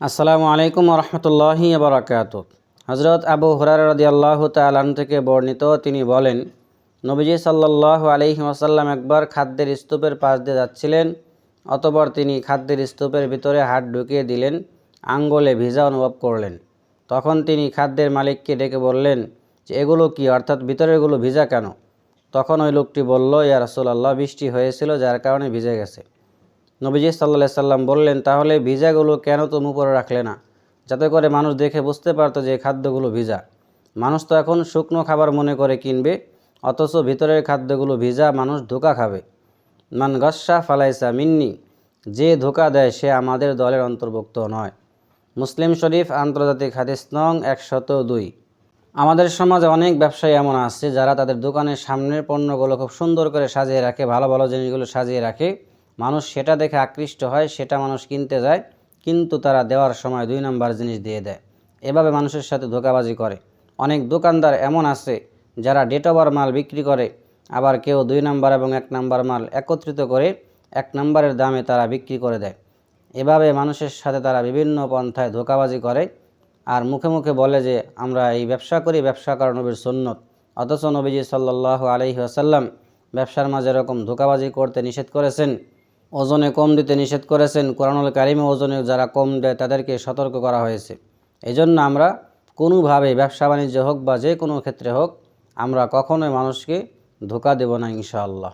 আসসালামু আলাইকুম রহমতুল্লাহি বারাকাত হজরত আবু হুরার রদি আল্লাহ তালান থেকে বর্ণিত তিনি বলেন, নবীজি সাল্লাহ আলহি ওসাল্লাম একবার খাদ্যের স্তূপের পাশ দিয়ে যাচ্ছিলেন, অতপর তিনি খাদ্যের স্তূপের ভিতরে হাত ঢুকিয়ে দিলেন, আঙ্গলে ভিজা অনুভব করলেন। তখন তিনি খাদ্যের মালিককে ডেকে বললেন, যে এগুলো কি? অর্থাৎ ভিতরেরগুলো ভিজা কেন? তখন ওই লোকটি বলল, ইয়া রাসূলুল্লাহ, বৃষ্টি হয়েছিল যার কারণে ভিজে গেছে। নবীজি সাল্লাহ সাল্লাম বললেন, তাহলে ভিজাগুলো কেন তুমি উপরে রাখলে না? যাতে করে মানুষ দেখে বুঝতে পারতো যে খাদ্যগুলো ভিজা। মানুষ তো এখন শুকনো খাবার মনে করে কিনবে, অথচ ভিতরের খাদ্যগুলো ভিজা মানুষ ধোকা খাবে। মান গস্সা ফালাইসা মিন্নি, যে ধোকা দেয় সে আমাদের দলের অন্তর্ভুক্ত নয়। মুসলিম শরীফ আন্তর্জাতিক হাদিস নং একশত দুই। আমাদের সমাজে অনেক ব্যবসায়ী এমন আছে যারা তাদের দোকানের সামনের পণ্যগুলো খুব সুন্দর করে সাজিয়ে রাখে, ভালো ভালো জিনিসগুলো সাজিয়ে রাখে। মানুষ সেটা দেখে আকৃষ্ট হয়, সেটা মানুষ কিনতে যায়, কিন্তু তারা দেওয়ার সময় দুই নাম্বার জিনিস দিয়ে দেয়। এভাবে মানুষের সাথে ধোকাবাজি করে। অনেক দোকানদার এমন আছে যারা ডেট ওভার মাল বিক্রি করে, আবার কেউ দুই নাম্বার এবং এক নাম্বার মাল একত্রিত করে এক নাম্বারের দামে তারা বিক্রি করে দেয়। এভাবে মানুষের সাথে তারা বিভিন্ন পন্থায় ধোকাবাজি করে আর মুখে মুখে বলে যে, আমরা এই ব্যবসা করি, ব্যবসা করা নবীর সুন্নত। অথচ নবীজি সাল্লাহ আলহি আসাল্লাম ব্যবসার মাঝে এরকম ধোকাবাজি করতে নিষেধ করেছেন। ওজনে কম দিতে নিষেধ করেছেন কোরআনুল কারিমে ওজনে যারা কম দেয় তাদেরকে সতর্ক করা হয়েছে। এই জন্য আমরা কোনোভাবে ব্যবসা বাণিজ্য হোক বা যে কোনো ক্ষেত্রে হোক, আমরা কখনোই মানুষকে ধোকা দেব না ইনশাআল্লাহ।